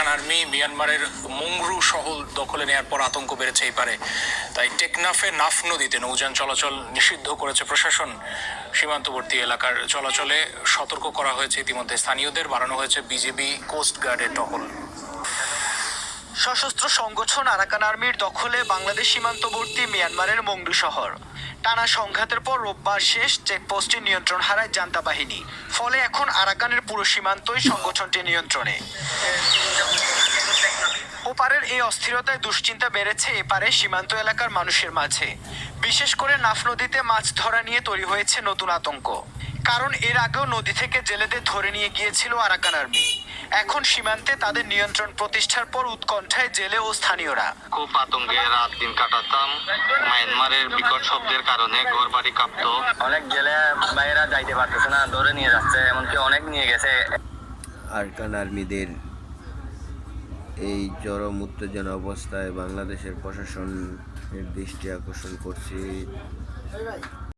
Arakan army মিয়ানমারের মুংরু শহর দখলে নেওয়ার পর আতঙ্ক বেড়েছে এই পারে। তাই টেকনাফে নাফ নদীতে নৌযান চলাচল নিষিদ্ধ করেছে প্রশাসন। সীমান্তবর্তী এলাকার চলাচলে সতর্ক করা হয়েছে ইতিমধ্যে। স্থানীয়দের বাড়ানো হয়েছে বিজেপি কোস্ট গার্ডের টহল। সশস্ত্র সংগঠন আরাকান আর্মির দখলে বাংলাদেশ সীমান্তবর্তী মিয়ানমারের মংডু শহর। টানা সংঘাতের পর রোববার শেষ চেকপোস্টে নিয়ন্ত্রণ হারায় জান্তা বাহিনী। ফলে এখন আরাকানের পুরো সীমান্তই সংগঠনটি নিয়ন্ত্রণে। এই অস্থিরতায় দুশ্চিন্তা বেড়েছে এপারে সীমান্ত এলাকার মানুষের মাঝে। বিশেষ করে নাফ নদীতে মাছ ধরা নিয়ে তৈরি হয়েছে নতুন আতঙ্ক। কারণ এর আগেও নদী থেকে জেলেদের ধরে নিয়ে গিয়েছিল আরাকান আর্মি। এখন সীমান্তে তাদের নিয়ন্ত্রণ প্রতিষ্ঠার পর উৎকণ্ঠায় জেলে ও স্থানীয়রা। খুব আতঙ্কে রাত দিন কাটাতাম। মায়ানমারের বিকট শব্দের কারণে ঘর বাড়ি কাঁপতো। অনেক জেলে বাইরা যাইতে পারতেছে না ধরে নিয়ে যাচ্ছে এমনকি অনেক নিয়ে গেছে। আরকান আর্মিদের এই চরম উত্তেজনা অবস্থায় বাংলাদেশের প্রশাসনের দৃষ্টি আকর্ষণ করছি।